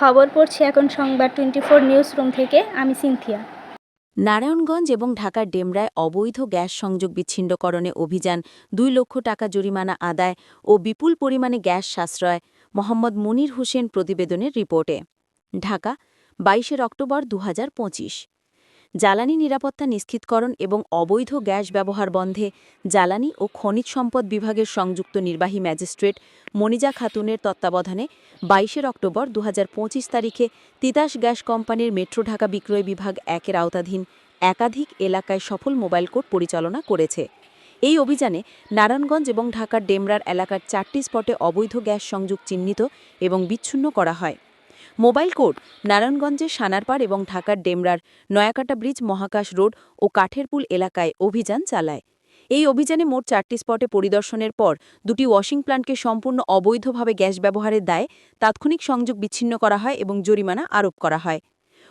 খবর পড়ছি এখন সংবাদ টোয়েন্টি ফোর নিউজ রুম থেকে। আমি সিনথিয়া। নারায়ণগঞ্জ এবং ঢাকার ডেমরায় অবৈধ গ্যাস সংযোগ বিচ্ছিন্নকরণে অভিযান, দুই লক্ষ টাকা জরিমানা আদায় ও বিপুল পরিমাণে গ্যাস সাশ্রয়, মোহাম্মদ মনির হোসেন প্রতিবেদনের রিপোর্টে। ঢাকা, বাইশের অক্টোবর দু হাজার পঁচিশ। জ্বালানি নিরাপত্তা নিশ্চিতকরণ এবং অবৈধ গ্যাস ব্যবহার বন্ধে জ্বালানি ও খনিজ সম্পদ বিভাগের সংযুক্ত নির্বাহী ম্যাজিস্ট্রেট মনিজা খাতুনের তত্ত্বাবধানে বাইশের অক্টোবর দু হাজার পঁচিশ তারিখে তিতাস গ্যাস কোম্পানির মেট্রো ঢাকা বিক্রয় বিভাগ একের আওতাধীন একাধিক এলাকায় সফল মোবাইল কোর্ট পরিচালনা করেছে। এই অভিযানে নারায়ণগঞ্জ এবং ঢাকার ডেমরার এলাকার চারটি স্পটে অবৈধ গ্যাস সংযোগ চিহ্নিত এবং বিচ্ছিন্ন করা হয়। মোবাইল কোর্ট, নারায়ণগঞ্জের সানারপাড় এবং ঢাকার ডেমরার নয়াকাটা ব্রিজ, মহাকাশ রোড ও কাঠেরপুল এলাকায় অভিযান চালায়। এই অভিযানে মোট চারটি স্পটে পরিদর্শনের পর দুটি ওয়াশিং প্ল্যান্টকে সম্পূর্ণ অবৈধভাবে গ্যাস ব্যবহারের দায়ে তাৎক্ষণিক সংযোগ বিচ্ছিন্ন করা হয় এবং জরিমানা আরোপ করা হয়।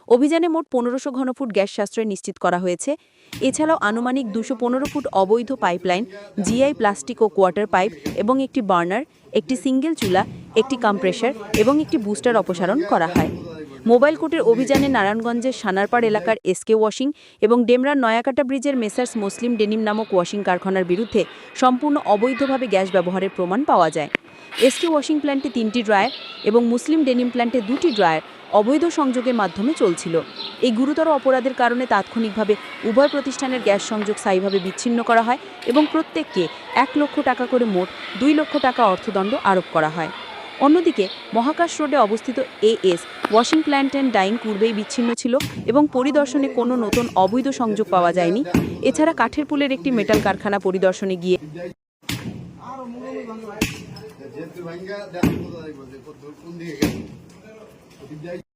অভিযানে মোট পনেরোশো ঘনফুট গ্যাস সাশ্রয় নিশ্চিত করা হয়েছে। এছাড়াও আনুমানিক দুশো ফুট অবৈধ পাইপলাইন জিআই প্লাস্টিক ও কোয়ার্টার পাইপ এবং একটি বার্নার, একটি সিঙ্গেল চুলা একটি কম্প্রেসার এবং একটি বুস্টার অপসারণ করা হয়। মোবাইল কোর্টের অভিযানে নারায়ণগঞ্জের সানারপাড় এলাকার এসকে ওয়াশিং এবং ডেমরার নয়াকাটা ব্রিজের মেসার্স মুসলিম ডেনিম নামক ওয়াশিং কারখানার বিরুদ্ধে সম্পূর্ণ অবৈধভাবে গ্যাস ব্যবহারের প্রমাণ পাওয়া যায়। এসকে ওয়াশিং প্ল্যান্টে তিনটি ড্রায়ার এবং মুসলিম ডেনিম প্ল্যান্টে দুটি ড্রায়ার অবৈধ সংযোগের মাধ্যমে চলছিল। এই গুরুতর অপরাধের কারণে তাৎক্ষণিকভাবে উভয় প্রতিষ্ঠানের গ্যাস সংযোগ স্থায়ীভাবে বিচ্ছিন্ন করা হয় এবং প্রত্যেককে এক লক্ষ টাকা করে মোট দুই লক্ষ টাকা অর্থদণ্ড আরোপ করা হয়। অন্যদিকে, মহাকাশ রোডে অবস্থিত AS washing plant and dyeing পূর্বেই বিচ্ছিন্ন ছিল এবং পরিদর্শনে কোনো নতুন অবৈধ সংযোগ পাওয়া যায়নি। এছাড়া কাঠের পুলের একটি মেটাল কারখানা পরিদর্শনে গিয়ে